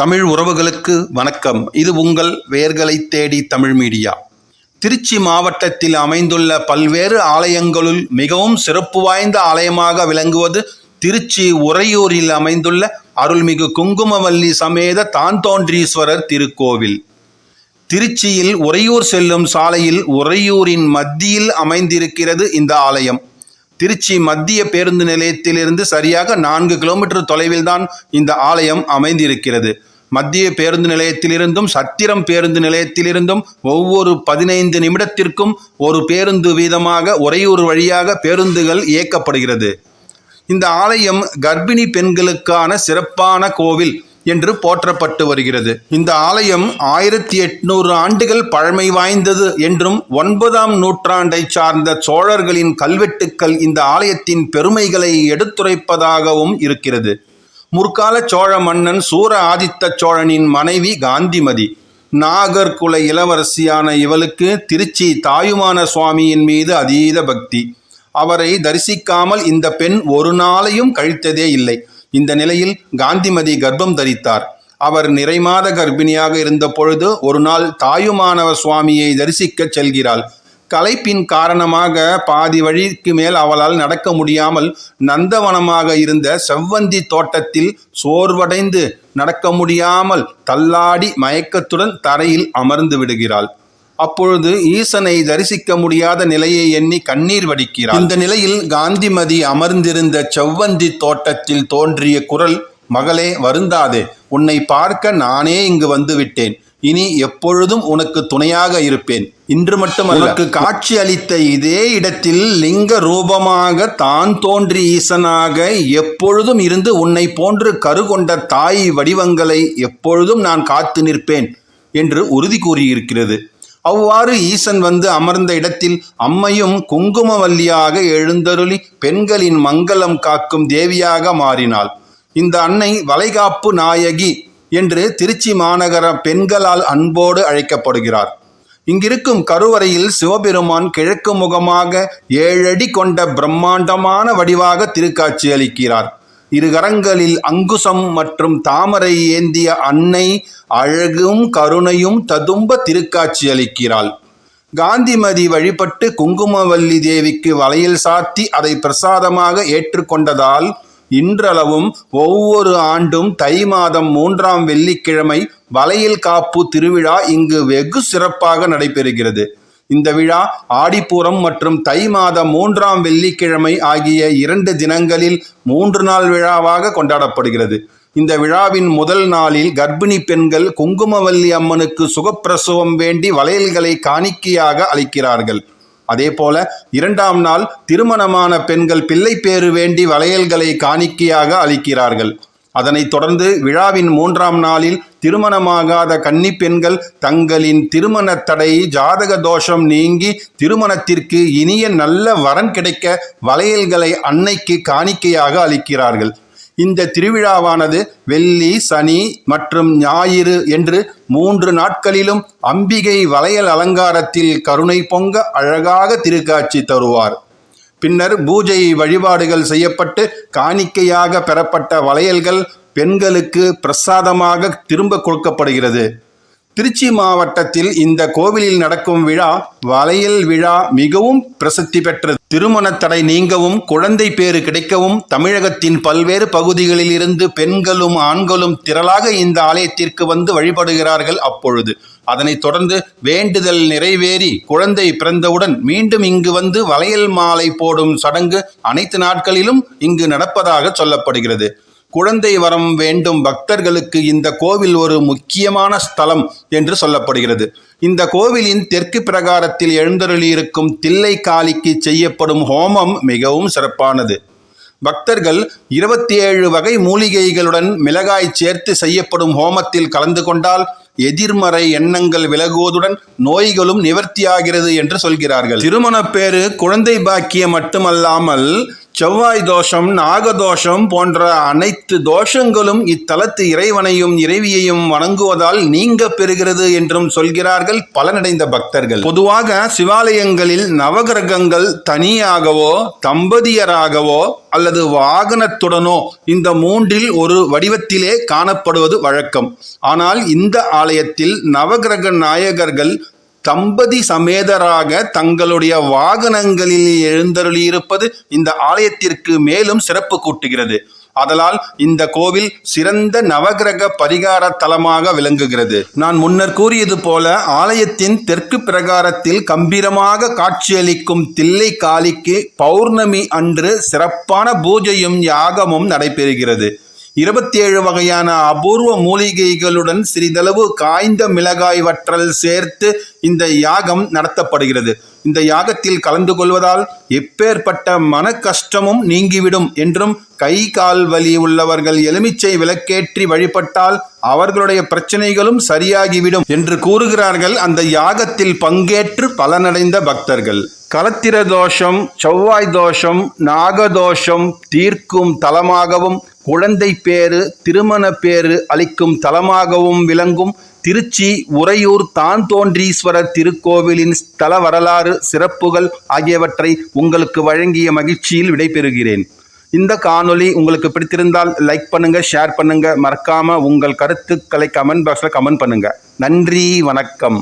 தமிழ் உறவுகளுக்கு வணக்கம். இது உங்கள் வேர்களை தேடி தமிழ் மீடியா. திருச்சி மாவட்டத்தில் அமைந்துள்ள பல்வேறு ஆலயங்களுள் மிகவும் சிறப்பு வாய்ந்த ஆலயமாக விளங்குவது திருச்சி உறையூரில் அமைந்துள்ள அருள்மிகு குங்குமவல்லி சமேத தான்தோன்றீஸ்வரர் திருக்கோவில். திருச்சியில் உறையூர் செல்லும் சாலையில் உறையூரின் மத்தியில் அமைந்திருக்கிறது இந்த ஆலயம். திருச்சி மத்திய பேருந்து நிலையத்திலிருந்து சரியாக நான்கு கிலோமீட்டர் தொலைவில்தான் இந்த ஆலயம் அமைந்திருக்கிறது. மத்திய பேருந்து நிலையத்திலிருந்தும் சத்திரம் பேருந்து நிலையத்திலிருந்தும் ஒவ்வொரு பதினைந்து நிமிடத்திற்கும் ஒரு பேருந்து வீதமாக உறையூர் வழியாக பேருந்துகள் இயக்கப்படுகிறது. இந்த ஆலயம் கர்ப்பிணி பெண்களுக்கான சிறப்பான கோவில் என்று போற்றப்பட்டு வருகிறது. இந்த ஆலயம் ஆயிரத்தி எட்நூறு ஆண்டுகள் பழமை வாய்ந்தது என்றும் ஒன்பதாம் நூற்றாண்டை சார்ந்த சோழர்களின் கல்வெட்டுக்கள் இந்த ஆலயத்தின் பெருமைகளை எடுத்துரைப்பதாகவும் இருக்கிறது. முற்கால சோழ மன்னன் சூர ஆதித்த சோழனின் மனைவி காந்திமதி. நாகர்குல இளவரசியான இவளுக்கு திருச்சி தாயுமான சுவாமியின் மீது அதீத பக்தி. அவரை தரிசிக்காமல் இந்த பெண் ஒரு நாளையும் கழித்ததே இல்லை. இந்த நிலையில் காந்திமதி கர்ப்பம் தரித்தார். அவர் நிறைமாத கர்ப்பிணியாக இருந்த பொழுது ஒரு நாள் தாயுமானவ சுவாமியை தரிசிக்கச் செல்கிறாள். களைப்பின் காரணமாக பாதி வழிக்கு மேல் அவளால் நடக்க முடியாமல் நந்தவனமாக இருந்த செவ்வந்தி தோட்டத்தில் சோர்வடைந்து நடக்க முடியாமல் தள்ளாடி மயக்கத்துடன் தரையில் அமர்ந்து விடுகிறாள். அப்பொழுது ஈசனை தரிசிக்க முடியாத நிலையை எண்ணி கண்ணீர் வடிக்கிறார் இந்த நிலையில் காந்திமதி அமர்ந்திருந்த செவ்வந்தி தோட்டத்தில் தோன்றிய குரல் மகளே வருந்தாதே. உன்னை பார்க்க நானே இங்கு வந்து விட்டேன் இனி எப்பொழுதும் உனக்கு துணையாக இருப்பேன். இன்று மட்டும் உனக்கு காட்சி அளித்த இதே இடத்தில் லிங்க ரூபமாக தான் தோன்றி ஈசனாக எப்பொழுதும் இருந்து உன்னை போன்று கருகொண்ட தாய் வடிவங்களை எப்பொழுதும் நான் காத்து நிற்பேன் என்று உறுதி கூறியிருக்கிறது. அவ்வாறு ஈசன் வந்து அமர்ந்த இடத்தில் அம்மையும் குங்குமவல்லியாக எழுந்தருளி பெண்களின் மங்களம் காக்கும் தேவியாக மாறினாள். இந்த அன்னை வளைகாப்பு நாயகி என்று திருச்சி மாநகர பெண்களால் அன்போடு அழைக்கப்படுகிறார். இங்கிருக்கும் கருவறையில் சிவபெருமான் கிழக்கு முகமாக ஏழடி கொண்ட பிரம்மாண்டமான வடிவாக திருக்காட்சி அளிக்கிறார். இரு கரங்களில் அங்குசம் மற்றும் தாமரை ஏந்திய அன்னை அழகும் கருணையும் ததும்ப திருக்காட்சி அளிக்கிறாள். காந்திமதி வழிபட்டு குங்குமவல்லி தேவிக்கு வளையல் சாத்தி அதை பிரசாதமாக ஏற்றுக்கொண்டதால் இன்றளவும் ஒவ்வொரு ஆண்டும் தை மாதம் மூன்றாம் வெள்ளிக்கிழமை வளையல் காப்பு திருவிழா இங்கு வெகு சிறப்பாக நடைபெறுகிறது. இந்த விழா ஆடிப்பூரம் மற்றும் தை மாதம் மூன்றாம் வெள்ளிக்கிழமை ஆகிய இரண்டு தினங்களில் மூன்று நாள் விழாவாக கொண்டாடப்படுகிறது. இந்த விழாவின் முதல் நாளில் கர்ப்பிணி பெண்கள் குங்குமவல்லி அம்மனுக்கு சுகப்பிரசவம் வேண்டி வளையல்களை காணிக்கையாக அளிக்கிறார்கள். அதேபோல இரண்டாம் நாள் திருமணமான பெண்கள் பிள்ளை பேறு வேண்டி வளையல்களை காணிக்கையாக அளிக்கிறார்கள். அதனைத் தொடர்ந்து விழாவின் மூன்றாம் நாளில் திருமணமாகாத கன்னி பெண்கள் தங்களின் திருமண தடை ஜாதக தோஷம் நீங்கி திருமணத்திற்கு இனிய நல்ல வரன் கிடைக்க வளையல்களை அன்னைக்கு காணிக்கையாக அளிக்கிறார்கள். இந்த திருவிழாவானது வெள்ளி சனி மற்றும் ஞாயிறு என்று மூன்று நாட்களிலும் அம்பிகை வளையல் அலங்காரத்தில் கருணை பொங்க அழகாக திருக்காட்சி தருவார். பின்னர் பூஜை வழிபாடுகள் செய்யப்பட்டு காணிக்கையாக பெறப்பட்ட வளையல்கள் பெண்களுக்கு பிரசாதமாக திரும்ப கொடுக்கப்படுகிறது. திருச்சி மாவட்டத்தில் இந்த கோவிலில் நடக்கும் விழா வளையல் விழா மிகவும் பிரசித்தி பெற்றது. திருமண தடை நீங்கவும் குழந்தை பேறு கிடைக்கவும் தமிழகத்தின் பல்வேறு பகுதிகளில் இருந்து பெண்களும் ஆண்களும் திரளாக இந்த ஆலயத்திற்கு வந்து வழிபடுகிறார்கள் அப்பொழுது. அதனைத் தொடர்ந்து வேண்டுதல் நிறைவேறி குழந்தை பிறந்தவுடன் மீண்டும் இங்கு வந்து வளையல் மாலை போடும் சடங்கு அனைத்து நாட்களிலும் இங்கு நடப்பதாக சொல்லப்படுகிறது. குழந்தை வரம் வேண்டும் பக்தர்களுக்கு இந்த கோவில் ஒரு முக்கியமான ஸ்தலம் என்று சொல்லப்படுகிறது. இந்த கோவிலின் தெற்கு பிரகாரத்தில் எழுந்தருளியிருக்கும் தில்லை காளிக்கு செய்யப்படும் ஹோமம் மிகவும் சிறப்பானது. பக்தர்கள் இருபத்தி ஏழு வகை மூலிகைகளுடன் மிளகாய் சேர்த்து செய்யப்படும் ஹோமத்தில் கலந்து கொண்டால் எதிர்மறை எண்ணங்கள் விலகுவதுடன் நோய்களும் நிவர்த்தியாகிறது என்று சொல்கிறார்கள். திருமணப்பேறு குழந்தை பாக்கியம் மட்டுமல்லாமல் செவ்வாய் தோஷம் நாகதோஷம் போன்ற அனைத்து தோஷங்களும் இத்தலத்து இறைவனையும் இறைவியையும் வணங்குவதால் நீங்க பெறுகிறது என்றும் சொல்கிறார்கள் பலனடைந்த பக்தர்கள். பொதுவாக சிவாலயங்களில் நவகிரகங்கள் தனியாகவோ தம்பதியராகவோ அல்லது வாகனத்துடனோ இந்த மூன்றில் ஒரு வடிவத்திலே காணப்படுவது வழக்கம். ஆனால் இந்த ஆலயத்தில் நவகிரக நாயகர்கள் தம்பதி சமேதராக தங்களுடைய வாகனங்களில் எழுந்தருளியிருப்பது இந்த ஆலயத்திற்கு மேலும் சிறப்பு கூட்டுகிறது. அதனால் இந்த கோவில் சிறந்த நவகிரக பரிகார தலமாக விளங்குகிறது. நான் முன்னர் கூறியது போல ஆலயத்தின் தெற்கு பிரகாரத்தில் கம்பீரமாக காட்சியளிக்கும் தில்லை காளிக்கு பௌர்ணமி அன்று சிறப்பான பூஜையும் யாகமும் நடைபெறுகிறது. இருபத்தி ஏழு வகையான அபூர்வ மூலிகைகளுடன் சிறிதளவு காய்ந்த மிளகாய் வற்றல் சேர்த்து இந்த யாகம் நடத்தப்படுகிறது. இந்த யாகத்தில் கலந்து கொள்வதால் எப்பேற்பட்ட மன கஷ்டமும் நீங்கிவிடும் என்றும் கை கால் வலி உள்ளவர்கள் எலுமிச்சை விளக்கேற்றி வழிபட்டால் அவர்களுடைய பிரச்சனைகளும் சரியாகிவிடும் என்று கூறுகிறார்கள். அந்த யாகத்தில் பங்கேற்று பலனடைந்த பக்தர்கள். கலத்திர தோஷம் செவ்வாய் தோஷம் நாகதோஷம் தீர்க்கும் தலமாகவும் குழந்தை பேறு திருமண பேறு அளிக்கும் தலமாகவும் விளங்கும் திருச்சி உறையூர் தான் தோன்றீஸ்வரர் திருக்கோவிலின் ஸ்தல வரலாறு சிறப்புகள் ஆகியவற்றை உங்களுக்கு வழங்கிய மகிழ்ச்சியில் விடைபெறுகிறேன். இந்த காணொளி உங்களுக்கு பிடித்திருந்தால் லைக் பண்ணுங்க ஷேர் பண்ணுங்க. மறக்காம உங்கள் கருத்துக்களை கமெண்ட் பாக்ஸில் கமெண்ட் பண்ணுங்க. நன்றி வணக்கம்.